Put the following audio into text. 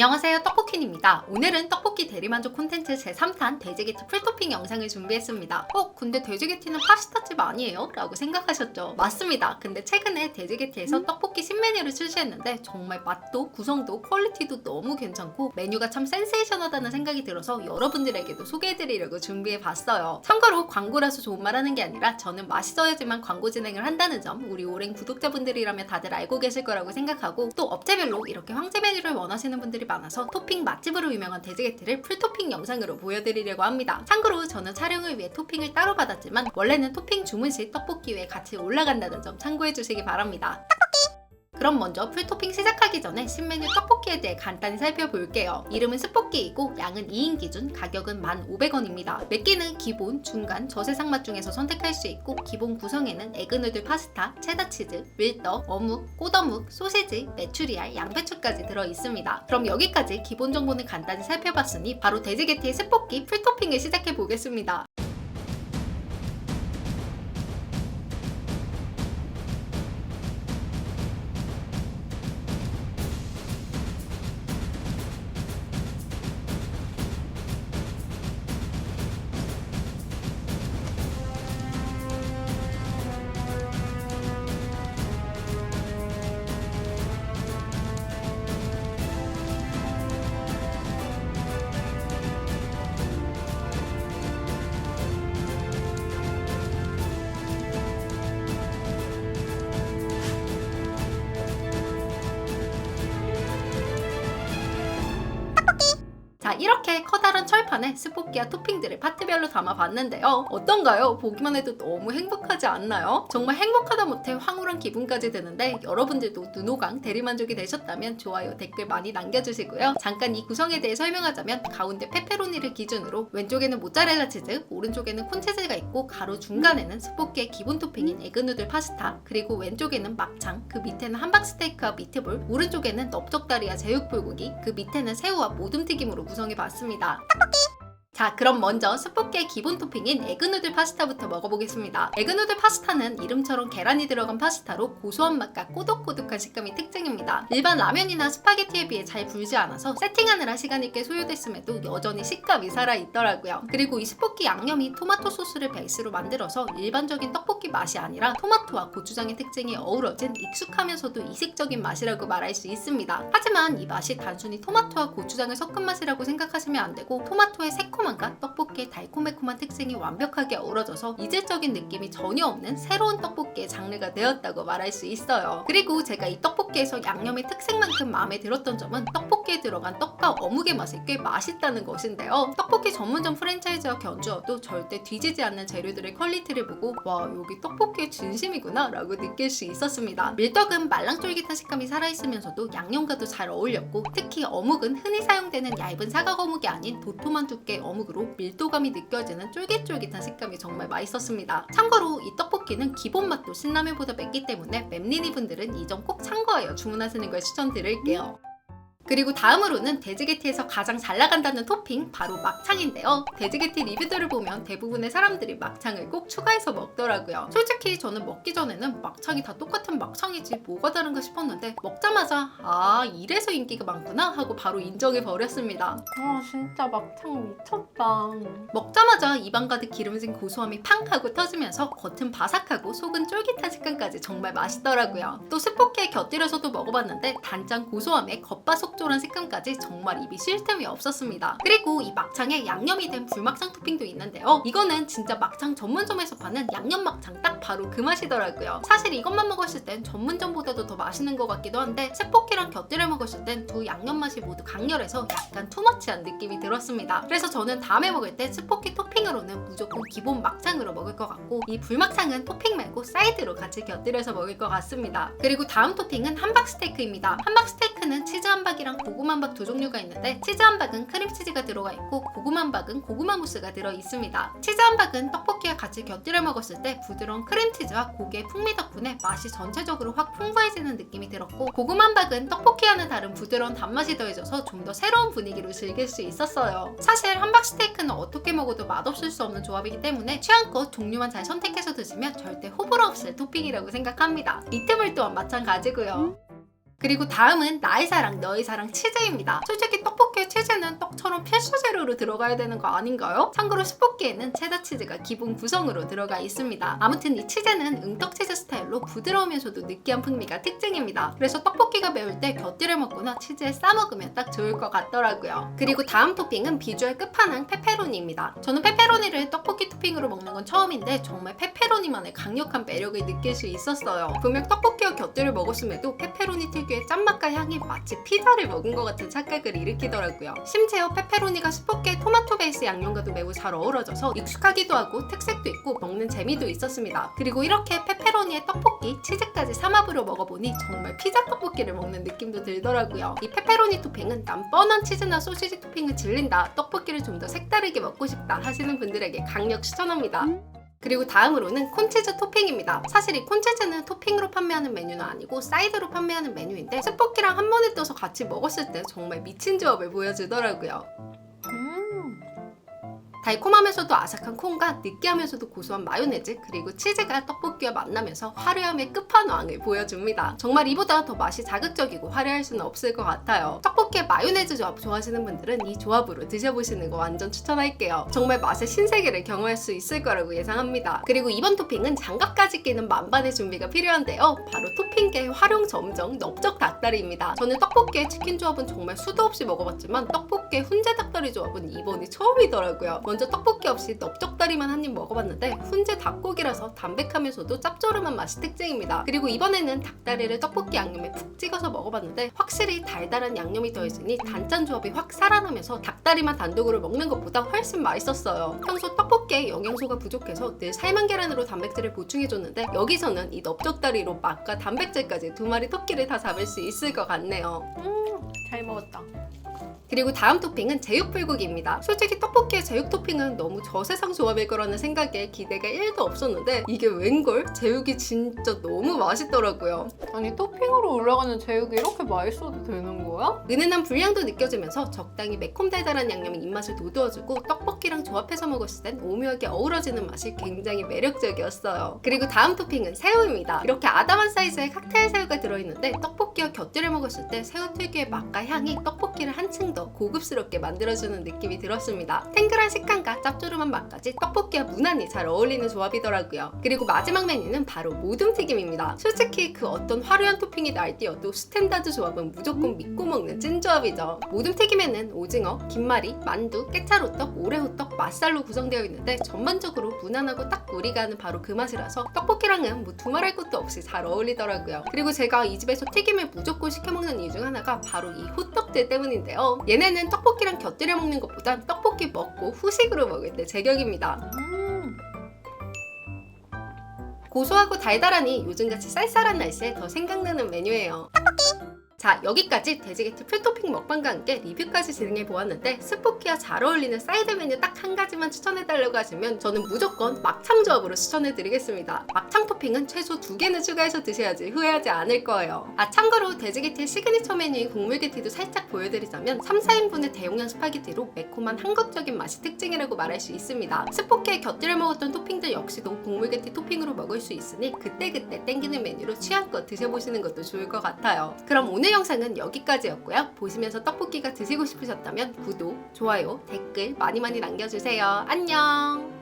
안녕하세요. 떡볶이 입니다. 오늘은 떡볶이 대리만족 콘텐츠 제3탄 돼지게티 풀토핑 영상을 준비했습니다. 어? 근데 돼지게티는 파스타집 아니에요? 라고 생각하셨죠? 맞습니다. 근데 최근에 돼지게티에서 떡볶이 신메뉴를 출시했는데 정말 맛도 구성도 퀄리티도 너무 괜찮고 메뉴가 참 센세이션하다는 생각이 들어서 여러분들에게도 소개해드리려고 준비해봤어요. 참고로 광고라서 좋은 말 하는 게 아니라 저는 맛있어야지만 광고 진행을 한다는 점 우리 오랜 구독자분들이라면 다들 알고 계실 거라고 생각하고 또 업체별로 이렇게 황제 메뉴를 원하시는 분들이 많아서 토핑 맛집으로 유명한 돼지게티를 풀토핑 영상으로 보여드리려고 합니다. 참고로 저는 촬영을 위해 토핑을 따로 받았지만 원래는 토핑 주문 시 떡볶이 위에 같이 올라간다는 점 참고해 주시기 바랍니다. 그럼 먼저 풀 토핑 시작하기 전에 신메뉴 떡볶이에 대해 간단히 살펴볼게요. 이름은 스포끼이고 양은 2인 기준, 가격은 1,500원입니다. 맵기는 기본, 중간, 저세상 맛 중에서 선택할 수 있고 기본 구성에는 에그누들 파스타, 체다치즈, 밀떡, 어묵, 꼬더묵, 소시지, 메추리알, 양배추까지 들어 있습니다. 그럼 여기까지 기본 정보는 간단히 살펴봤으니 바로 돼지게티의 스포끼 풀 토핑을 시작해 보겠습니다. 이렇게 커다란 철판에 스포키와 토핑들을 파트별로 담아봤는데요 어떤가요? 보기만 해도 너무 행복하지 않나요? 정말 행복하다 못해 황홀한 기분까지 드는데 여러분들도 눈호강 대리만족이 되셨다면 좋아요 댓글 많이 남겨주시고요 잠깐 이 구성에 대해 설명하자면 가운데 페페로니를 기준으로 왼쪽에는 모짜렐라 치즈 오른쪽에는 콘치즈가 있고 가로 중간에는 스포키의 기본 토핑인 에그누들 파스타 그리고 왼쪽에는 막창 그 밑에는 함박스테이크와 미트볼 오른쪽에는 넓적다리와 제육불고기 그 밑에는 새우와 모둠 튀김으로 구성 해봤습니다. 자 그럼 먼저 스포케의 기본 토핑인 에그누들 파스타부터 먹어보겠습니다. 에그누들 파스타는 이름처럼 계란이 들어간 파스타로 고소한 맛과 꼬독꼬독한 식감이 특징입니다. 일반 라면이나 스파게티에 비해 잘 불지 않아서 세팅하느라 시간이 꽤 소요됐음에도 여전히 식감이 살아있더라고요. 그리고 이 스포키 양념이 토마토 소스를 베이스로 만들어서 일반적인 떡볶이 맛이 아니라 토마토와 고추장의 특징이 어우러진 익숙하면서도 이색적인 맛이라고 말할 수 있습니다. 하지만 이 맛이 단순히 토마토와 고추장을 섞은 맛이라고 생각하시면 안 되고 토마토의 새콤 함과 떡볶이의 달콤매콤한 특징이 완벽하게 어우러져서 이질적인 느낌이 전혀 없는 새로운 떡볶이의 장르가 되었다고 말할 수 있어요. 그리고 제가 이 떡볶이에서 양념의 특색만큼 마음에 들었던 점은 떡볶이에 들어간 떡과 어묵의 맛이 꽤 맛있다는 것인데요. 떡볶이 전문점 프랜차이즈와 견주어도 절대 뒤지지 않는 재료들의 퀄리티를 보고 와 여기 떡볶이의 진심이구나 라고 느낄 수 있었습니다. 밀떡은 말랑쫄깃한 식감이 살아있으면서도 양념과도 잘 어울렸고 특히 어묵은 흔히 사용되는 얇은 사각 어묵이 아닌 도톰한 두께의 어묵으로 밀도감이 느껴지는 쫄깃쫄깃한 식감이 정말 맛있었습니다. 참고로 이 떡볶이는 기본 맛도 신라면보다 맵기 때문에 맵니니 분들은 이 점 꼭 참고하여 주문하시는 걸 추천드릴게요. 그리고 다음으로는 돼지게티에서 가장 잘 나간다는 토핑 바로 막창인데요. 돼지게티 리뷰들을 보면 대부분의 사람들이 막창을 꼭 추가해서 먹더라고요. 솔직히 저는 먹기 전에는 막창이 다 똑같은 막창이지 뭐가 다른가 싶었는데 먹자마자 아 이래서 인기가 많구나 하고 바로 인정해 버렸습니다. 아 진짜 막창 미쳤다. 먹자마자 입안 가득 기름진 고소함이 팡 하고 터지면서 겉은 바삭하고 속은 쫄깃한 식감까지 정말 맛있더라고요. 또 스포키에 곁들여서도 먹어봤는데 단짠 고소함에 겉바속 촉한 식감까지 정말 입이 쉴 틈이 없었습니다. 그리고 이 막창에 양념이 된 불막창 토핑도 있는데요. 이거는 진짜 막창 전문점에서 파는 양념 막창 딱 바로 그 맛이더라고요. 사실 이것만 먹었을 땐 전문점보다도 더 맛있는 것 같기도 한데 스포키랑 곁들여 먹었을 땐 두 양념 맛이 모두 강렬해서 약간 투머치한 느낌이 들었습니다. 그래서 저는 다음에 먹을 때 스포키 토핑으로는 무조건 기본 막창으로 먹을 것 같고 이 불막창은 토핑 말고 사이드로 같이 곁들여서 먹을 것 같습니다. 그리고 다음 토핑은 함박 스테이크입니다. 함박 스테이크는 치즈 함박이랑 고구마 함박 두 종류가 있는데 치즈 함박은 크림치즈가 들어가 있고 고구마 함박은 고구마 무스가 들어 있습니다. 치즈 함박은 떡볶이와 같이 곁들여 먹었을 때 부드러운 크림치즈와 고기의 풍미 덕분에 맛이 전체적으로 확 풍부해지는 느낌이 들었고 고구마 함박은 떡볶이와는 다른 부드러운 단맛이 더해져서 좀 더 새로운 분위기로 즐길 수 있었어요. 사실 함박 스테이크는 어떻게 먹어도 맛없을 수 없는 조합이기 때문에 취향껏 종류만 잘 선택해서 드시면 절대 호불호 없을 토핑이라고 생각합니다. 미트볼 또한 마찬가지고요. 그리고 다음은 나의 사랑, 너의 사랑 치즈입니다. 솔직히 떡볶이에 치즈는 떡처럼 필수 재료로 들어가야 되는 거 아닌가요? 참고로 스포키에는 체다 치즈가 기본 구성으로 들어가 있습니다. 아무튼 이 치즈는 응떡 치즈 스타일로 부드러우면서도 느끼한 풍미가 특징입니다. 그래서 떡볶이가 매울 때 곁들여 먹거나 치즈에 싸 먹으면 딱 좋을 것 같더라고요. 그리고 다음 토핑은 비주얼 끝판왕 페페로니입니다. 저는 페페로니를 떡볶이 토핑으로 먹는 건 처음인데 정말 페페로니만의 강력한 매력을 느낄 수 있었어요. 분명 떡볶이와 곁들여 먹었음에도 페페로니 특유의 짠맛과 향이 마치 피자를 먹은 것 같은 착각을 일으키더라고요. 심지어 페페로니가 스포케 토마토 베이스 양념과도 매우 잘 어우러져서 익숙하기도 하고 특색도 있고 먹는 재미도 있었습니다. 그리고 이렇게 페페로니에 떡볶이, 치즈까지 삼합으로 먹어보니 정말 피자 떡볶이를 먹는 느낌도 들더라고요. 이 페페로니 토핑은 난 뻔한 치즈나 소시지 토핑을 질린다, 떡볶이를 좀 더 색다르게 먹고 싶다 하시는 분들에게 강력 추천합니다. 그리고 다음으로는 콘치즈 토핑입니다. 사실 이 콘치즈는 토핑으로 판매하는 메뉴는 아니고 사이드로 판매하는 메뉴인데 스포키랑 한 번에 떠서 같이 먹었을 때 정말 미친 조합을 보여주더라고요. 음. 달콤하면서도 아삭한 콩과 느끼하면서도 고소한 마요네즈 그리고 치즈가 떡볶이와 만나면서 화려함의 끝판왕을 보여줍니다. 정말 이보다 더 맛이 자극적이고 화려할 수는 없을 것 같아요. 떡볶이에 마요네즈 조합 좋아하시는 분들은 이 조합으로 드셔보시는 거 완전 추천할게요. 정말 맛의 신세계를 경험할 수 있을 거라고 예상합니다. 그리고 이번 토핑은 장갑까지 끼는 만반의 준비가 필요한데요. 바로 토핑계의 활용 점정 넓적 닭다리입니다. 저는 떡볶이의 치킨 조합은 정말 수도 없이 먹어봤지만 떡볶이의 훈제 닭다리 조합은 이번이 처음이더라고요. 먼저 떡볶이 없이 넓적다리만 한 입 먹어봤는데 훈제 닭고기라서 담백하면서도 짭조름한 맛이 특징입니다. 그리고 이번에는 닭다리를 떡볶이 양념에 푹 찍어서 먹어봤는데 확실히 달달한 양념이 더해지니 단짠 조합이 확 살아나면서 닭다리만 단독으로 먹는 것보다 훨씬 맛있었어요. 평소 떡볶이에 영양소가 부족해서 늘 삶은 계란으로 단백질을 보충해줬는데 여기서는 이 넓적다리로 맛과 단백질까지 두 마리 토끼를 다 잡을 수 있을 것 같네요. 음. 잘 먹었다. 그리고 다음 토핑은 제육불고기입니다. 솔직히 떡볶이에 제육 토핑은 너무 저세상 조합일 거라는 생각에 기대가 1도 없었는데 이게 웬걸? 제육이 진짜 너무 맛있더라고요. 아니 토핑으로 올라가는 제육이 이렇게 맛있어도 되는 거야? 은은한 불향도 느껴지면서 적당히 매콤달달한 양념이 입맛을 돋우어주고 떡볶이랑 조합해서 먹었을 땐 오묘하게 어우러지는 맛이 굉장히 매력적이었어요. 그리고 다음 토핑은 새우입니다. 이렇게 아담한 사이즈의 칵테일 새우가 들어있는데 떡볶이와 곁들여 먹었을 때 새우 특유의 맛과 향이 떡볶이를 한층 더 고급스럽게 만들어주는 느낌이 들었습니다. 탱글한 식감과 짭조름한 맛까지 떡볶이와 무난히 잘 어울리는 조합이더라고요. 그리고 마지막 메뉴는 바로 모둠튀김입니다. 솔직히 그 어떤 화려한 토핑이 날뛰어도 스탠다드 조합은 무조건 믿고 먹는 찐 조합이죠. 모둠튀김에는 오징어, 김말이, 만두, 깨차로떡, 오레호떡, 맛살로 구성되어 있는데 전반적으로 무난하고 딱 우리가 아는 바로 그 맛이라서 떡볶이랑은 뭐 두말할 것도 없이 잘 어울리더라고요. 그리고 제가 이 집에서 튀김을 무조건 시켜 먹는 이유 중 하나가 바로 이 호떡들 때문인데요. 얘네는 떡볶이랑 곁들여 먹는 것보단 떡볶이 먹고 후식으로 먹을 때 제격입니다. 음. 고소하고 달달하니 요즘같이 쌀쌀한 날씨에 더 생각나는 메뉴예요. 자 여기까지 돼지게티 풀토핑 먹방과 함께 리뷰까지 진행해 보았는데 스포키와 잘 어울리는 사이드 메뉴 딱 한 가지만 추천해 달라고 하시면 저는 무조건 막창 조합으로 추천해 드리겠습니다. 막창 토핑은 최소 두 개는 추가해서 드셔야지 후회하지 않을 거예요. 아 참고로 돼지게티의 시그니처 메뉴인 국물게티도 살짝 보여드리자면 3, 4인분의 대용량 스파게티로 매콤한 한국적인 맛이 특징이라고 말할 수 있습니다. 스포키에 곁들여 먹었던 토핑들 역시도 국물게티 토핑으로 먹을 수 있으니 그때그때 땡기는 메뉴로 취향껏 드셔보시는 것도 좋을 것 같아요. 그럼 오늘 영상은 여기까지였고요. 보시면서 떡볶이가 드시고 싶으셨다면 구독, 좋아요, 댓글 많이 많이 남겨주세요. 안녕!